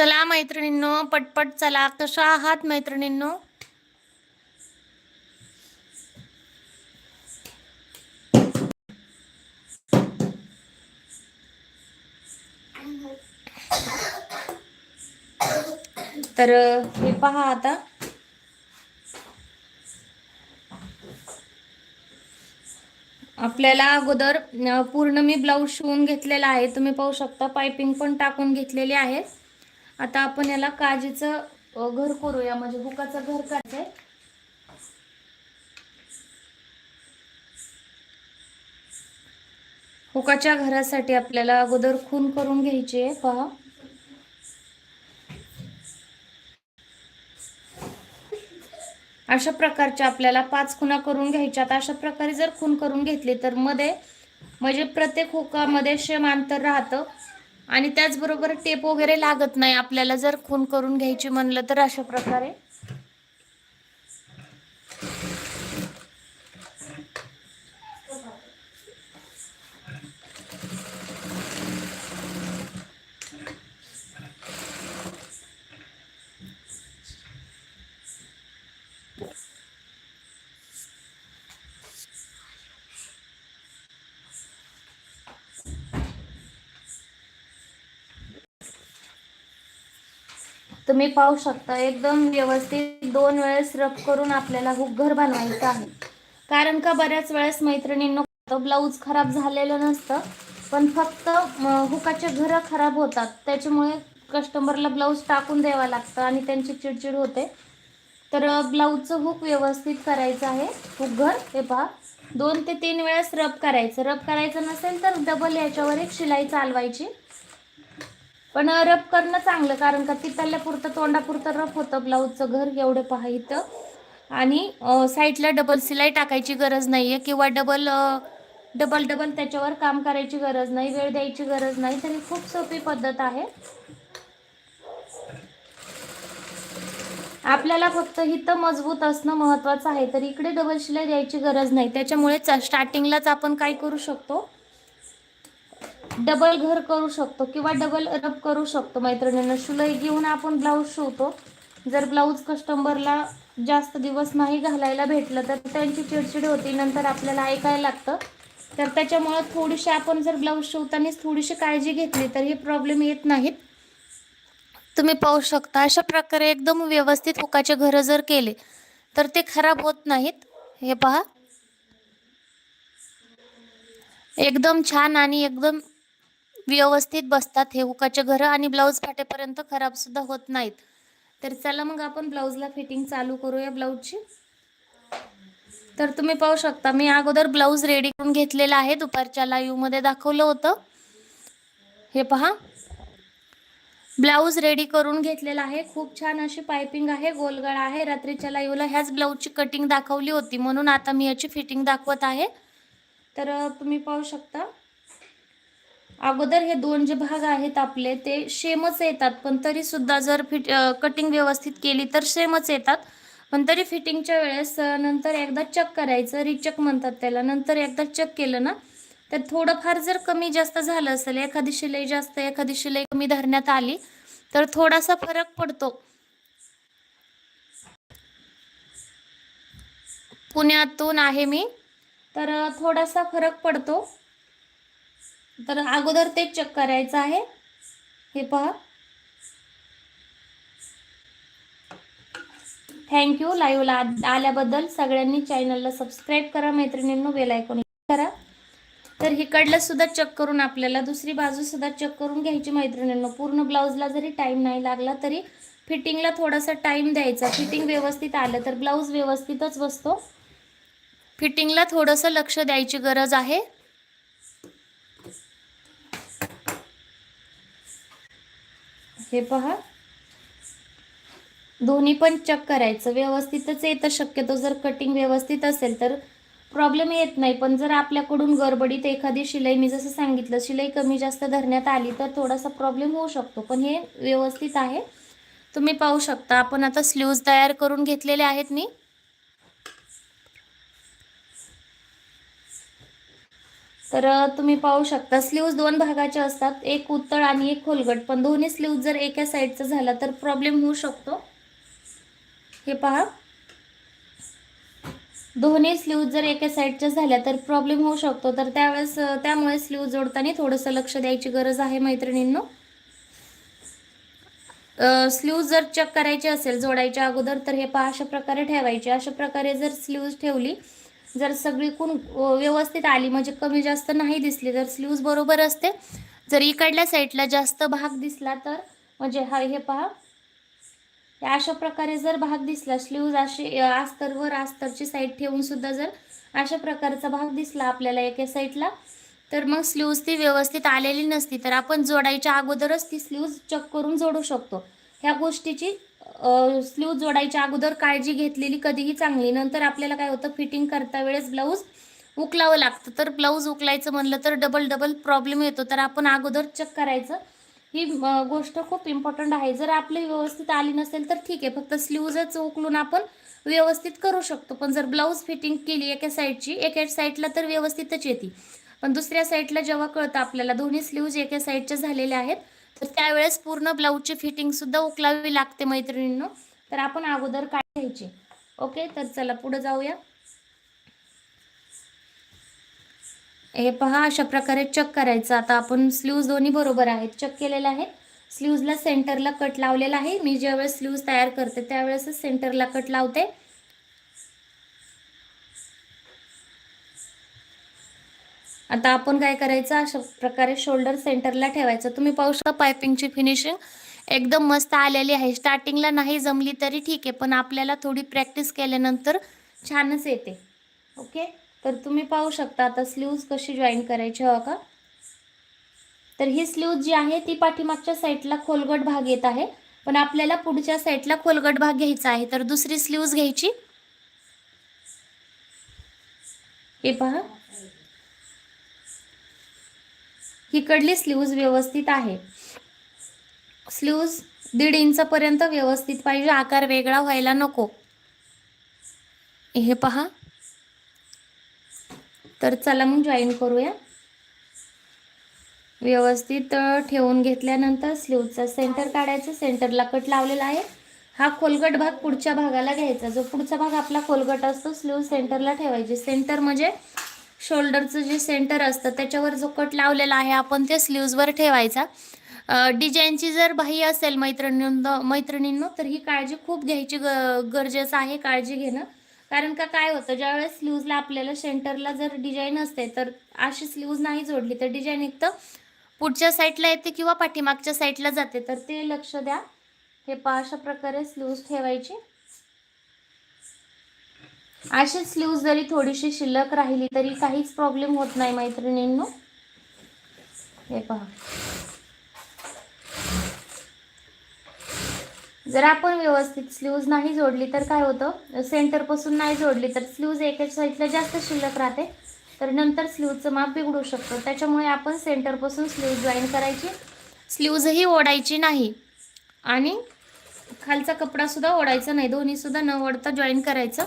चला मैत्रिणींनो पटपट चला. कशा आहात मैत्रिणींनो? तर हे पहा आता. आपल्याला अगोदर पूर्ण मी ब्लाऊज शिवून घेतलेला आहे. तुम्ही पाहू शकता पायपिंग पण टाकून घेतलेली आहे. आता आपण याला काजीचं घर करूया. म्हणजे हुकाचं घर करायचंय हुकाच्या घरासाठी आपल्याला अगोदर खून करून घ्यायची. आहे पहा. अशा प्रकारच्या आपल्याला पाच खुणा करून घ्यायच्यात अशा प्रकारे जर खून करून घेतली तर मध्ये म्हणजे प्रत्येक हुकामध्ये शेम अंतर राहतं. आणि त्याचबरोबर टेप वगैरे लागत नाही. आपल्याला जर खून करून घ्यायची म्हणलं तर अशा प्रकारे तुम्ही पाहू शकता एकदम व्यवस्थित दोन वेळेस रब करून आपल्याला हुक घर बनवायचं आहे. कारण का बऱ्याच वेळेस मैत्रिणींना ब्लाऊज खराब झालेलं नसतं पण फक्त हुकाचे घरं खराब होतात. त्याच्यामुळे कस्टमरला ब्लाऊज टाकून द्यावा लागतं आणि त्यांची चिडचिड होते. तर ब्लाऊजचं हुक व्यवस्थित करायचं आहे. हुक घर हे पहा. दोन ते तीन वेळेस रब करायचं. रब करायचं नसेल तर डबल याच्यावर एक शिलाई चालवायची. पण रफ करणं चांगलं कारण का तिथल्यापुरतं तोंडापुरतं रफ होतं ब्लाऊजचं घर एवढं पहा इथं. आणि साईडला डबल सिलाई टाकायची गरज नाही आहे किंवा डबल डबल डबल त्याच्यावर काम करायची गरज नाही वेळ द्यायची गरज नाही तर ही खूप सोपी पद्धत आहे. आपल्याला फक्त हिथं मजबूत असणं महत्त्वाचं आहे तर इकडे डबल शिलाई द्यायची गरज नाही. त्याच्यामुळेच स्टार्टिंगलाच आपण काय करू शकतो? डबल घर करू शकतो किंवा डबल रब करू शकतो मैत्रिणींना. शिलाई घेऊन आपण ब्लाऊज शिवतो. जर ब्लाऊज कस्टमरला जास्त दिवस नाही घालायला भेटलं तर त्यांची चिडचिड होती नंतर आपल्याला ऐकायला लागतं. तर त्याच्यामुळं थोडीशी आपण जर ब्लाऊज शिवतानाच थोडीशी काळजी घेतली तर हे प्रॉब्लेम येत नाहीत. तुम्ही पाहू शकता अशा प्रकारे एकदम व्यवस्थित हुकाचे घरं जर केले तर ते खराब होत नाहीत. हे पहा. एकदम छान आणि एकदम व्यवस्थित बसतात हे हुकाचे घरं आणि ब्लाऊज फाटेपर्यंत खराब सुद्धा होत नाहीत. तर चला मग आपण ब्लाऊजला फिटिंग चालू करूया ब्लाऊजची. तर तुम्ही पाहू शकता मी अगोदर ब्लाऊज रेडी करून घेतलेला आहे. दुपारच्या लाईव्हमध्ये दाखवलं होतं. हे पहा. ब्लाऊज रेडी करून घेतलेला आहे. खूप छान अशी पायपिंग आहे गोलगळा आहे. रात्रीच्या लाईव्हला ह्याच ब्लाऊजची कटिंग दाखवली होती. म्हणून आता मी याची फिटिंग दाखवत आहे. तर तुम्ही पाहू शकता. अगोदर हे दोन जे भाग आहेत आपले ते सेमच येतात पण तरी सुद्धा जर फिट कटिंग व्यवस्थित केली तर सेमच येतात. पण तरी फिटिंगच्या वेळेस नंतर एकदा चक करायचं रिचक म्हणतात त्याला नंतर एकदा चक केलं ना तर थोडंफार जर कमी जास्त झालं असेल एखादी शिलाई जास्त एखादी शिलाई कमी धरण्यात आली तर थोडासा फरक पडतो. पुण्यातून आहे मी तर थोडासा फरक पडतो. तर अगोदर ते चेक करायचं आहे. हे पहा. थँक्यू लाईव्हला आल्याबद्दल सगळ्यांनी चॅनलला सबस्क्राईब करा. मैत्रिणींनो बेल आयकॉन करा. तर हिकडलं सुद्धा चेक करून आपल्याला दुसरी बाजू सुद्धा चेक करून घ्यायची मैत्रिणींनो. पूर्ण ब्लाऊजला जरी टाईम नाही लागला तरी फिटिंगला थोडासा टाईम द्यायचा. फिटिंग व्यवस्थित आलं तर ब्लाऊज व्यवस्थितच बसतो. फिटिंगला थोडंसं लक्ष द्यायची गरज आहे. हे पहा. दोन्ही पण चेक करायचं. व्यवस्थितच येतं शक्यतो. जर कटिंग व्यवस्थित असेल तर प्रॉब्लेम येत नाही. पण जर आपल्याकडून गडबडीत एखादी शिलाई मी जसं सांगितलं शिलाई कमी जास्त धरण्यात आली तर थोडासा प्रॉब्लेम होऊ शकतो. पण हे व्यवस्थित आहे. तुम्ही पाहू शकता. आपण आता स्लीव्ज तयार करून घेतलेले आहेत मी. तर तुम्ही पाहू शकता स्लीव्ज दोन भागाचे असतात एक उत्तळ आणि एक खोलगट. पण दोन्ही स्लीव्ज जर एका साईडचा झाला तर प्रॉब्लेम होऊ शकतो. हे पहा. दोन्ही स्लीव्ज जर एका साईडच्या झाल्या तर प्रॉब्लेम होऊ शकतो. तर त्यावेळेस त्यामुळे स्लीव जोडताना थोडंसं लक्ष द्यायची गरज आहे मैत्रिणींनो. स्लीव जर चेक करायची असेल जोडायच्या अगोदर तर हे पहा अशा प्रकारे ठेवायचे. अशा प्रकारे जर स्लीव्ज ठेवली जर सगळीकूण अ, व्यवस्थित आली म्हणजे कमी जास्त नाही दिसली तर स्लीव्ज बरोबर असते. जर इकडल्या साईडला जास्त भाग दिसला तर म्हणजे हा हे पहा. या अशा प्रकारे जर भाग दिसला स्लीव्ज अशी आस्तरवर आस्तरची साईड ठेवून सुद्धा जर अशा प्रकारचा भाग दिसला आपल्याला एका साईडला तर मग स्लीव्ज ती व्यवस्थित आलेली नसती. तर आपण जोडायच्या अगोदरच ती स्लीव्ज चेक करून जोडू शकतो. ह्या गोष्टीची स्लीव जोडायच्या अगोदर काळजी घेतलेली कधीही चांगली. नंतर आपल्याला काय होतं? फिटिंग करता वेळेस ब्लाऊज उकलावं लागतं. तर ब्लाऊज उकलायचं म्हणलं तर डबल डबल प्रॉब्लेम येतो. तर आपण अगोदर चेक करायचं. ही गोष्ट खूप इम्पॉर्टंट आहे. जर आपली व्यवस्थित आली नसेल तर ठीक आहे. फक्त स्लीवजच उकलून आपण व्यवस्थित करू शकतो. पण जर ब्लाऊज फिटिंग केली एका साईडची एका साईडला तर व्यवस्थितच येते. पण दुसऱ्या साईडला जेव्हा कळतं आपल्याला दोन्ही स्लीव्ज एका साईडच्या झालेल्या आहेत. तर त्यावेळेस पूर्ण ब्लाऊजची फिटिंग सुद्धा उकलावी लागते मैत्रिणींनो. तर आपण अगोदर काय घ्यायचे? ओके तर चला पुढे जाऊया. हे पहा अशा प्रकारे चेक करायचं. आता आपण स्लीव्ज दोन्ही बरोबर आहेत. चेक केलेलं आहे स्लीव्जला सेंटरला कट लावलेला आहे. मी ज्यावेळेस स्लीव्ज तयार करते त्यावेळेसच सेंटरला कट लावते. आता आपण काय करायचं? अशा प्रकारे शोल्डर सेंटरला ठेवायचं. तुम्ही पाहू शकता पायपिंगची फिनिशिंग एकदम मस्त आलेली आहे. स्टार्टिंगला नाही जमली तरी ठीक आहे पण आपल्याला थोडी प्रॅक्टिस केल्यानंतर छानच येते. ओके तर तुम्ही पाहू शकता आता स्लीव्ज कशी जॉईन करायची हवा का? तर ही स्लीव्ज जी आहे ती पाठीमागच्या साईडला खोलगट भाग येत आहे. पण आपल्याला पुढच्या साईडला खोलगट भाग घ्यायचा आहे. तर दुसरी स्लीव्ज घ्यायची. हे पहा. हिकडली स्लीव्ज व्यवस्थित आहे. स्लीव्ज दीड इंचापर्यंत व्यवस्थित पाहिजे आकार वेगळा व्हायला नको. हे पहा. तर चला मग जॉईन करूया. व्यवस्थित ठेवून घेतल्यानंतर स्लीवचा सेंटर काढायचं सेंटरला कट लावलेला आहे. हा खोलगट भाग पुढच्या भागाला घ्यायचा. जो पुढचा भाग आपला खोलगट असतो स्लीव सेंटरला ठेवायचे. सेंटर म्हणजे शोल्डरचं जे सेंटर असतं त्याच्यावर जो कट लावलेला आहे आपण ते स्लीव्जवर ठेवायचा. डिझाईनची जर बाही असेल मैत्रिणींनो मैत्रिणींनो तर ही काळजी खूप घ्यायची ग गरजेचं आहे काळजी घेणं. कारण का काय होतं ज्यावेळेस स्लीव्जला आपल्याला सेंटरला जर डिझाईन असते तर अशी स्लीव्ज नाही जोडली तर डिझाईन एक तर पुढच्या साईडला येते किंवा पाठीमागच्या साईडला जाते. तर ते लक्ष द्या. हे पहा अशा प्रकारे स्लीव्ज ठेवायची. अशी स्लीव जरी थोडीशी शिल्लक राहिली तरी काहीच प्रॉब्लेम होत नाही मैत्रिणींनो. हे पहा. जर आपण व्यवस्थित स्लीव्ज नाही जोडली तर काय होतं? सेंटरपासून नाही जोडली तर स्लीव्ज एका साईडला जास्त शिल्लक राहते. तर नंतर स्लीवचं माप बिघडू शकतं. त्याच्यामुळे आपण सेंटरपासून स्लीव जॉईन करायची. स्लीवजही ओढायची नाही. आणि खालचा कपडासुद्धा ओढायचा नाही. दोन्हीसुद्धा न ओढता जॉईन करायचं.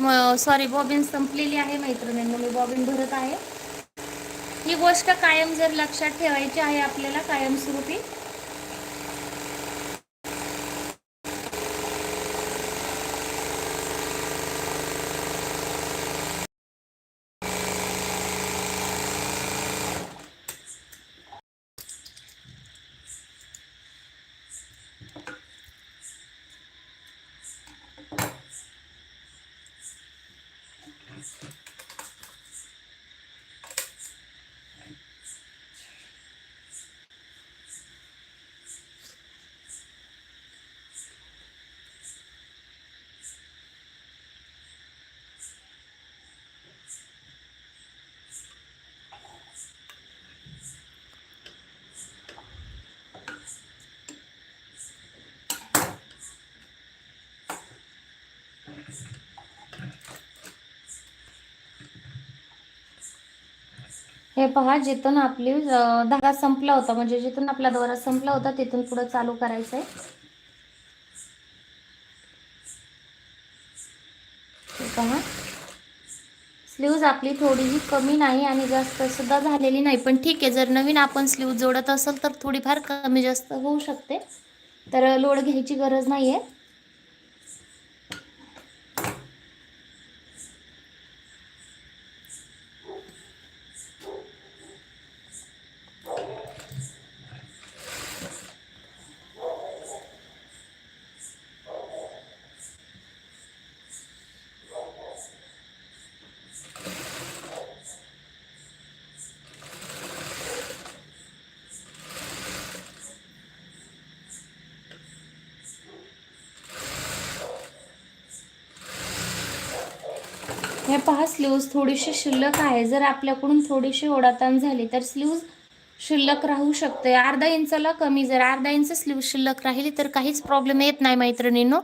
सॉरी बॉबिन संपलेली आहे मैत्रिणींना मी बॉबिन भरत आहे. ही गोष्ट कायम जर लक्षात ठेवायची आहे आपल्याला कायमस्वरूपी हे पहा जिथून आपली धागा संपला होता म्हणजे जिथून आपला दौरा संपला होता तिथून पुढे चालू करायचं आहे पहा. स्लीव्ज आपली थोडीही कमी नाही आणि जास्त सुद्धा झालेली नाही पण ठीक आहे जर नवीन आपण स्लीव जोडत असेल तर थोडीफार कमी जास्त होऊ शकते. तर लोड घ्यायची गरज नाही आहे हे पहा स्लीव्ज थोडीशी शिल्लक आहे. जर आपल्याकडून थोडीशी ओढाताण झाली तर स्लीव्ज शिल्लक राहू शकते. अर्धा इंचाला कमी जर अर्धा इंच स्लीव शिल्लक राहिली तर काहीच प्रॉब्लेम येत नाही मैत्रिणींनो.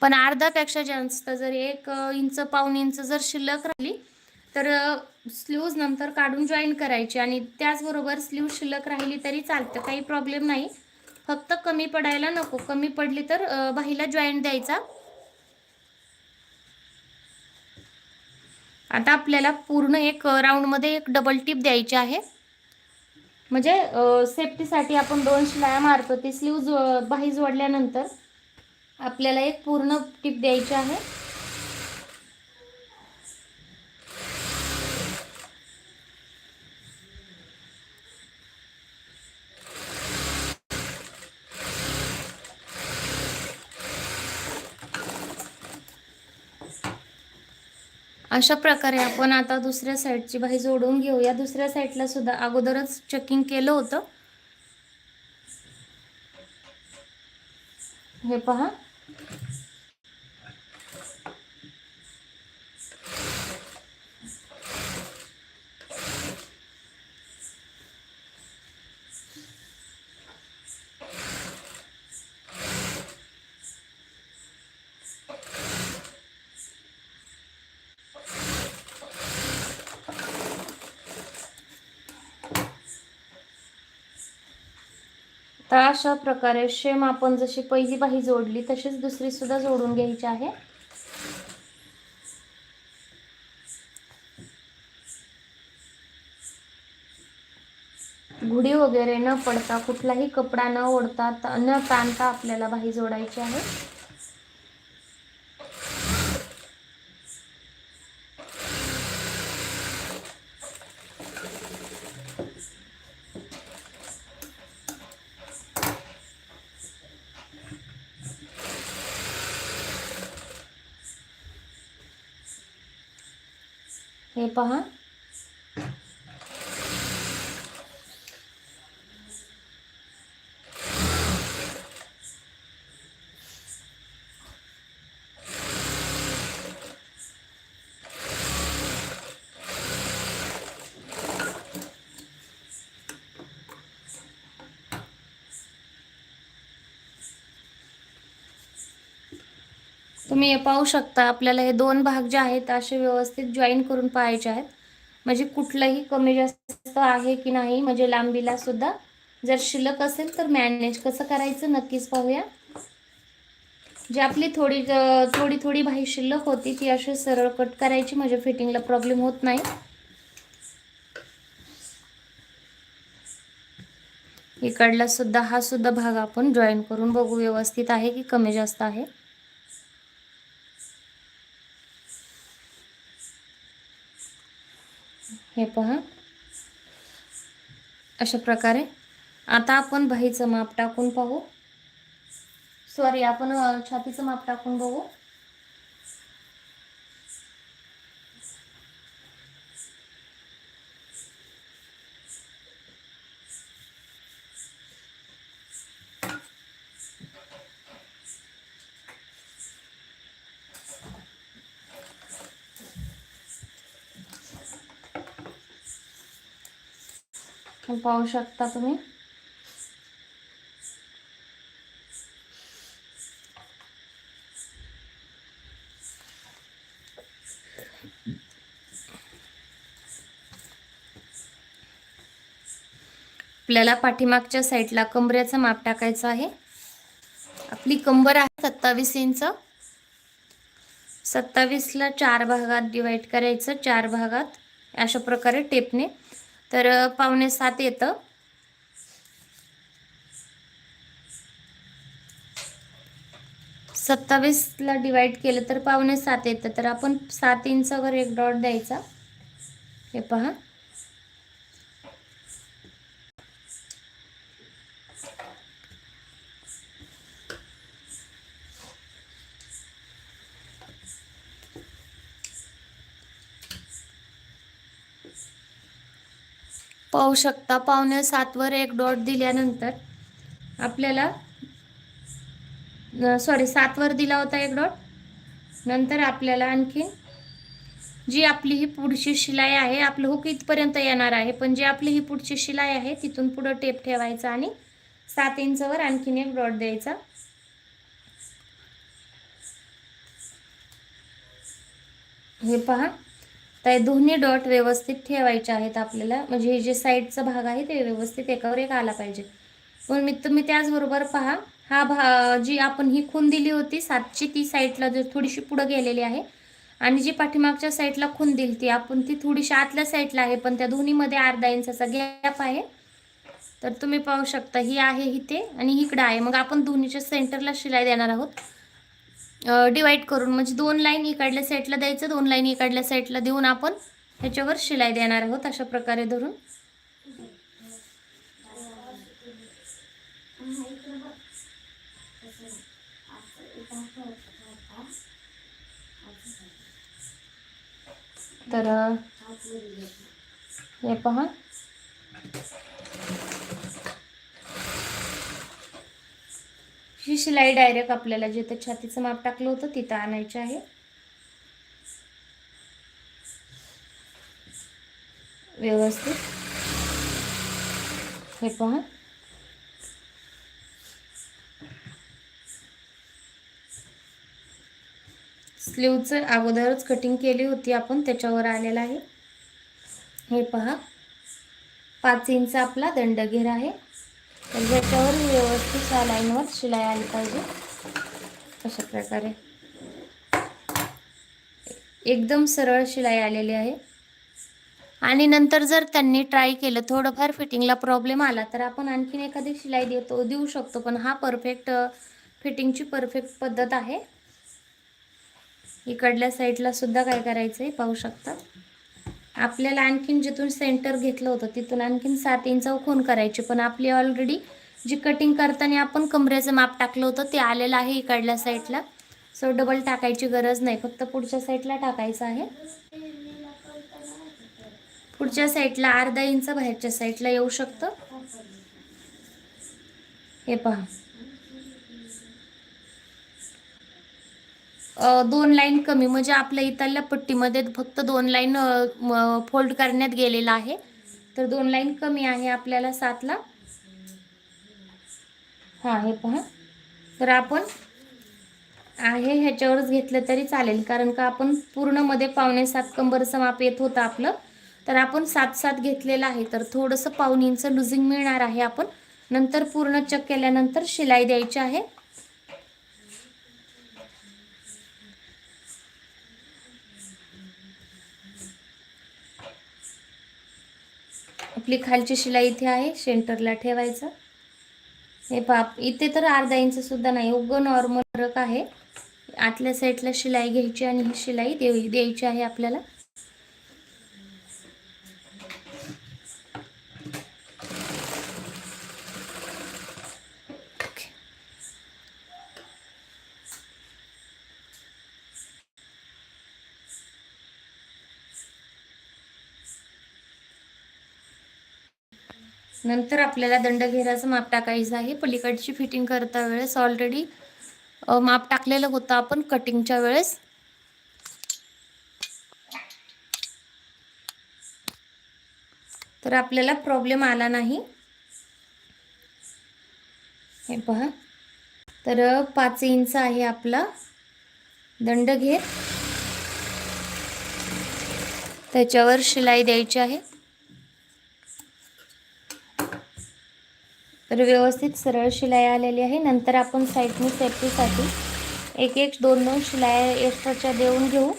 पण अर्धापेक्षा जास्त जर एक इंच पाऊण इंच जर शिल्लक राहिली तर स्लीव्ज नंतर काढून जॉईन करायची. आणि त्याचबरोबर स्लीव शिल्लक राहिली तरी चालतं. काही प्रॉब्लेम नाही. फक्त कमी पडायला नको. कमी पडली तर बाहीला जॉईंट द्यायचा. आता आपल्याला पूर्ण एक राऊंडमध्ये एक डबल टिप द्यायची आहे. म्हणजे सेफ्टीसाठी आपण दोन शिलाया मारतो ती स्लीव जो बाही जोडल्यानंतर आपल्याला एक पूर्ण टिप द्यायची आहे. अशा प्रकारे आपण आता दुसऱ्या साईडची बाही जोडून घेऊया. दुसऱ्या साईडला सुद्धा अगोदरच चेकिंग केलं होतं. हे पहा. तर अशा प्रकारे शेम आपण जशी पहिली बाही जोडली तशीच दुसरी सुद्धा जोडून घ्यायची आहे. घुडी वगैरे न पडता कुठलाही कपडा न ओढता न ताणता आपल्याला बाही जोडायची आहे. हे पहा. तुम्ही हे पाहू शकता आपल्याला हे दोन भाग जे आहेत असे व्यवस्थित जॉईन करून पाहायचे आहेत. म्हणजे कुठलंही कमी जास्त आहे की नाही म्हणजे लांबीला सुद्धा. जर शिल्लक असेल तर मॅनेज कसं करायचं नक्कीच पाहूया. जी आपली थोडी थोडी थोडी भाई शिल्लक होती ती अशी सरळ कट करायची म्हणजे फिटिंगला प्रॉब्लेम होत नाही. इकडला सुद्धा हा सुद्धा भाग आपण जॉईन करून बघू व्यवस्थित आहे की कमी जास्त आहे. हे पहा. अशा प्रकारे. आता आपण बाहीचं माप टाकून पाहू. सॉरी आपण छातीचं माप टाकून बघू. पाहू शकता तुम्ही. आपल्याला पाठीमागच्या साईडला कंबऱ्याचं माप टाकायचं आहे. आपली कंबर आहे सत्तावीस इंच. सत्तावीसला चार भागात डिवाइड करायचं चार भागात अशा प्रकारे टेपने तर पावणे सात येतं. सत्तावीसला डिवाईड केलं तर पावणे सात येतं. तर आपण सात इंचावर एक डॉट द्यायचा हे पहा. पाहू शकता. पावणे सातवर एक डॉट दिल्यानंतर आपल्याला सॉरी सातवर दिला होता एक डॉट नंतर आपल्याला आणखी जी आपली ही पुढची शिलाई आहे आपलं हुक इथपर्यंत येणार आहे. पण जी आपली ही पुढची शिलाई आहे तिथून पुढं टेप ठेवायचा आणि सात इंचवर आणखीन एक डॉट द्यायचा. हे पहा. तर हे दोन्ही डॉट व्यवस्थित ठेवायचे आहेत आपल्याला. म्हणजे हे जे साईडचा भाग आहे ते व्यवस्थित एकावर एक आला पाहिजे. पण मी तुम्ही त्याचबरोबर पहा. हा भा जी आपण ही खून दिली होती सातची ती साईडला जर थोडीशी पुढं गेलेली आहे आणि जी पाठीमागच्या साईडला खून दिली ती आपण ती थोडीशी आतल्या साईडला आहे पण त्या दोन्हीमध्ये अर्धा इंचाचा गॅप आहे. तर तुम्ही पाहू शकता ही आहे इथे आणि इकडं आहे. मग आपण दोन्हीच्या सेंटरला शिलाई देणार आहोत. डिवाईड करून म्हणजे दोन लाईन इकडल्या साईडला द्यायचं दोन लाईन इकडल्या साईडला देऊन आपण ह्याच्यावर शिलाई देणार आहोत अशा प्रकारे धरून. तर हे पहा. ही शिलाई डायरेक्ट आपल्याला जिथं छातीचं माप टाकलं होतं तिथं आणायचं आहे. व्यवस्थित. हे पहा. स्लीवचं अगोदरच कटिंग केली होती आपण त्याच्यावर आलेलं आहे. हे पहा. पाच इंच आपला दंडघेर आहे. तर ज्याच्यावर व्यवस्थित या लाईनवर शिलाई आली पाहिजे. अशा प्रकारे. एकदम सरळ शिलाई आलेली आहे. आणि नंतर जर त्यांनी ट्राय केलं थोडंफार फिटिंगला प्रॉब्लेम आला तर आपण आणखीन एखादी शिलाई देतो देऊ शकतो पण हा परफेक्ट फिटिंगची परफेक्ट पद्धत आहे. इकडल्या साईडला सुद्धा काय करायचं आहे पाहू शकता. आपल्याला आणखीन जिथून सेंटर घेतलं होतं तिथून आणखीन सात इंच खून करायची. पण आपली ऑलरेडी जी कटिंग करताना आपण कमरेचं माप टाकलं होतं ते आलेलं आहे इकडल्या साईडला सो डबल टाकायची गरज नाही. फक्त पुढच्या साईडला टाकायचं आहे. पुढच्या साईडला अर्धा इंच बाहेरच्या साईडला येऊ शकतं. हे पहा. दोन लाईन कमी म्हणजे आपल्या इथल्या पट्टीमध्ये फक्त दोन लाईन फोल्ड करण्यात गेलेला आहे. तर दोन लाईन कमी आहे आपल्याला सातला. हां हे पहा. तर आपण आहे ह्याच्यावरच घेतलं तरी चालेल कारण का आपण पूर्णमध्ये पावणे सात कंबरचं माप येत होतं आपलं. तर आपण सात सात घेतलेलं आहे तर थोडंसं पावनींचं लुझिंग मिळणार आहे आपण. नंतर पूर्ण चक केल्यानंतर शिलाई द्यायची आहे. आपली खालची शिलाई इथे आहे सेंटरला ठेवायचं. हे पाप इथे तर अर्धा इंच सुद्धा नाही उगं नॉर्मल रक आहे. आतल्या साईडला शिलाई घ्यायची आणि ही शिलाई देऊ द्यायची आहे आपल्याला. नंतर आपल्याला दंडघेराचं माप टाकायचं आहे. पलीकडची फिटिंग करता वेळेस ऑलरेडी माप टाकलेलं होतं आपण कटिंगच्या वेळेस. तर आपल्याला प्रॉब्लेम आला नाही. हे पहा. तर पाच इंच आहे आपला. दंडघेर त्याच्यावर शिलाई द्यायची आहे. तर व्यवस्थित सरळ शिलाई आलेली आहे. नंतर आपण साईडनी सेफ्टीसाठी एक एक दोन दोन शिलाया एक्स्ट्राच्या देऊन घेऊ.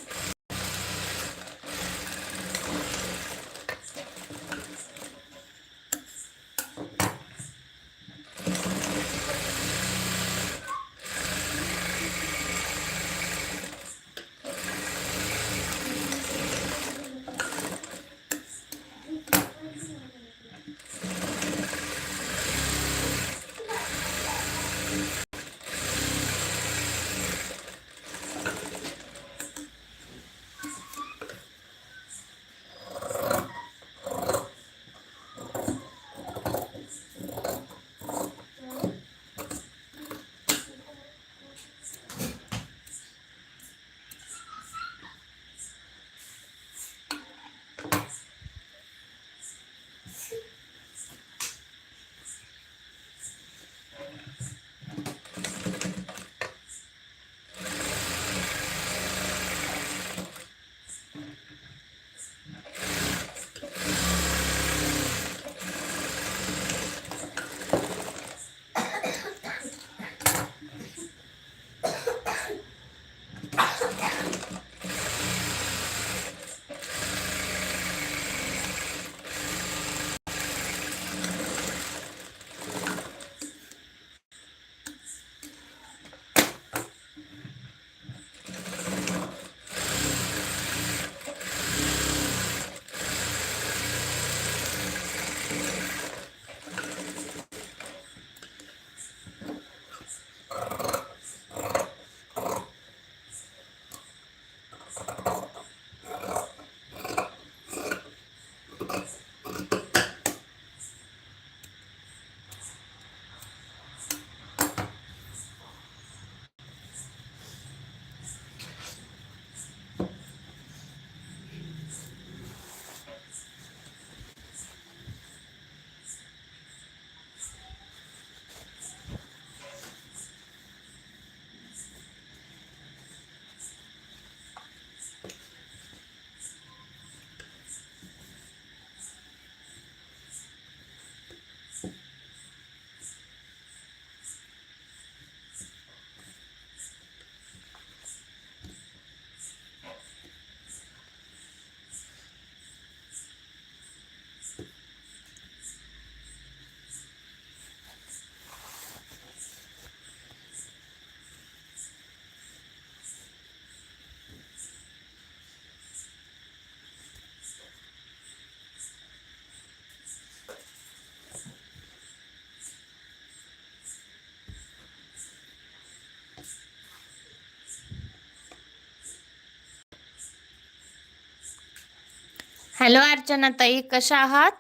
हॅलो अर्चना ताई कशा आहात?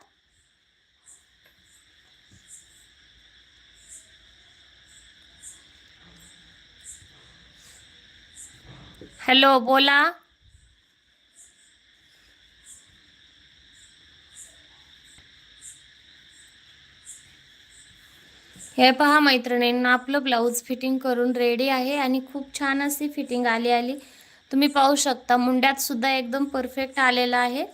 हॅलो बोला. हे पहा मैत्रिणींना आपलं ब्लाऊज फिटिंग करून रेडी आहे आणि खूप छान अशी फिटिंग आली आली तुम्ही पाहू शकता मुंड्यात सुद्धा एकदम परफेक्ट आलेला आहे.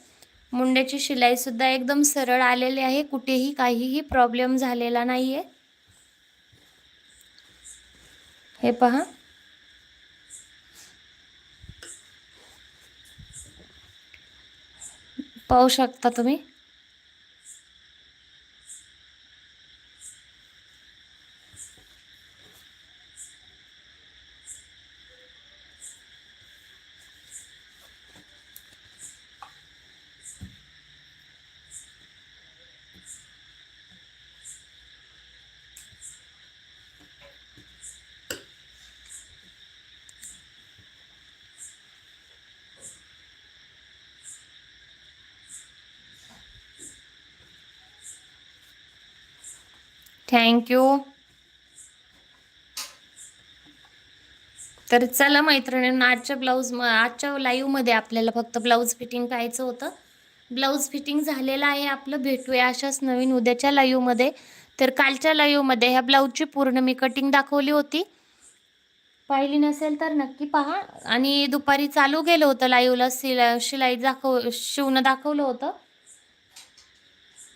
मुंड्याची शिलाई सुद्धा एकदम सरळ आलेली आहे. कुठेही काहीही प्रॉब्लेम झालेला नाहीये. हे पहा. पाहू शकता तुम्ही? थँक्यू तर चला मैत्रिणींना आजच्या ब्लाऊज आजच्या लाईव्हमध्ये आपल्याला फक्त ब्लाऊज फिटिंग करायचं होतं. ब्लाऊज फिटिंग झालेलं आहे आपलं. भेटूया अशाच नवीन उद्याच्या लाईव्हमध्ये तर कालच्या लाईव्हमध्ये ह्या ब्लाऊजची पूर्ण मी कटिंग दाखवली होती. पाहिली नसेल तर नक्की पहा. आणि दुपारी चालू गेलं होतं लाईव्हला शिला शिलाई दाखव शिवणं दाखवलं होतं.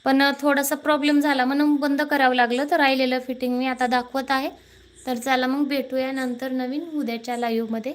पण थोडासा प्रॉब्लेम झाला. म्हणून बंद करावं लागलं. तर राहिलेलं फिटिंग मी आता दाखवत आहे. तर चला मग भेटूया नंतर नवीन उद्याच्या लाईव्हमध्ये